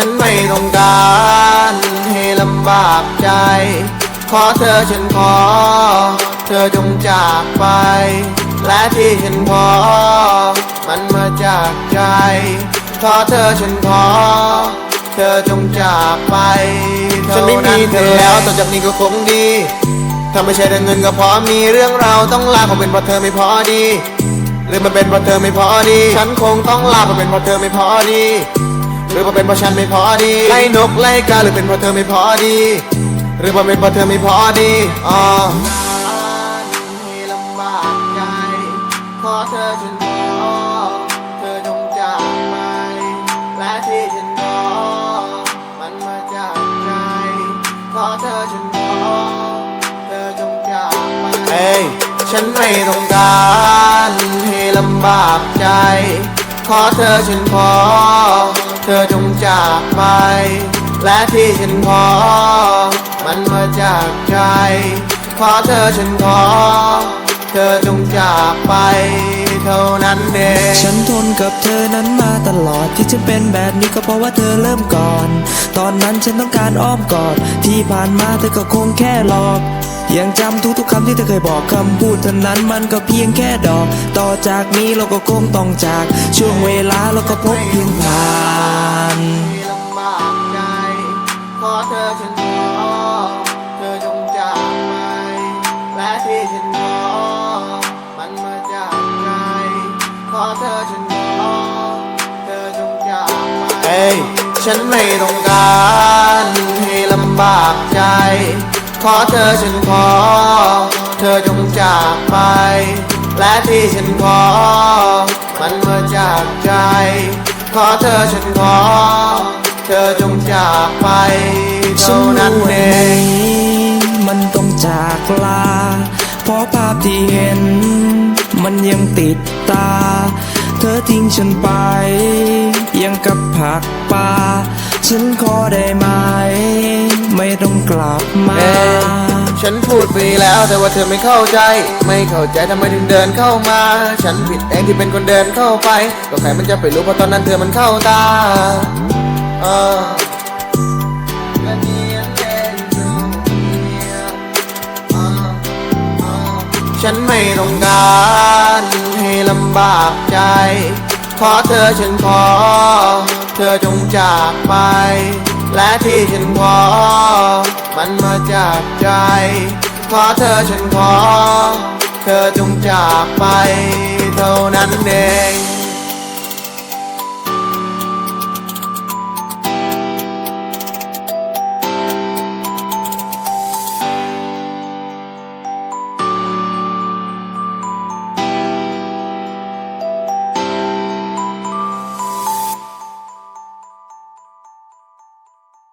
ฉันไม่ต้องการให้ลำบากใจ ขอเธอฉันขอ เธอจงจากไป และที่ฉันขอ มันมาจากใจ ขอเธอฉันขอ เธอจงจากไปฉันไม่มีเธอแล้วต่อจากนี้ก็คงดี ถ้าไม่ใช่เรื่องเงินก็พราะมีเรื่องเราต้องลาคงเป็นเพราะเธอไม่พอดีหรือมันเป็นเพราะเธอไม่พอดี ฉันคงต้องลาเพราะเป็นเพราะเธอไม่พอดี หรือว่าะเป็นเพราะฉันไม่พอดีไล่นกไล่กาหรือเป็นเพราะเธอไม่พอดี หรือว่าะเป็นเพราะเธอไม่พอดีอ๋อให้ลำบากใจขอเธอฉันขอเธอจงจากไปและที่ฉันขอมันมาจากใจขอเธอฉันขอเธอจงจากไปเอ้ฉันไม่ต้องการให้ลำบากใจ ขอเธอฉันขอ เธอจงจากไป และที่ฉันขอ มันมาจากใจ ขอเธอฉันขอ เธอจงจากไป เท่านั้นเองฉันทนกับเธอนั้นมาตลอดที่ฉันเป็นแบบนี้ก็เพราะว่าเธอเริ่มก่อน ตอนนั้นฉันต้องการอ้อมกอดที่ผ่านมาเธอก็คงแค่หลอก ยังจำทุกๆคำที่เธอเคยบอกคำพูดเท่านั้นมันก็เพียงแค่ดอก ต่อจากนี้เราก็คงต้องจาก ช่วงเวลาเราก็พบเพียงผ่านให้ลำบากใจขอเธอฉันขอเธอจงจากไปและที่ฉันขอมันมาจากใจขอเธอฉันขอเธอจงจากไปฉันไม่ต้องการให้ลำบากใจ ขอเธอฉันขอ เธอจงจากไป และที่ฉันขอ มันมาจากใจ ขอเธอฉันขอ เธอจงจากไปเท่านนั้นเองมันต้องจากลา เพราะภาพที่เห็น มันยังติดตา เธอทิ้งฉันไป ยังกับผักปลาฉันขอได้ไหม ต้องกลับมา ฉันพูดไปแล้วแต่ว่าเธอไม่เข้าใจ ไม่เข้าใจทำไมถึงเดินเข้ามา ฉันผิดเองที่เป็นคนเดินเข้าไปก็ใครมันจะไปรู้เพราะตอนนั้นเธอมันเข้าตาออและเนียนเล่นอยู่เนี่ยเออเออฉันไม่ต้องการให้ลำบากใจ ขอเธอฉันขอ เธอจงจากไป และที่ฉันขอมันมาจากใจ ขอเธอฉันขอ เธอจงจากไป เท่านั้นเอง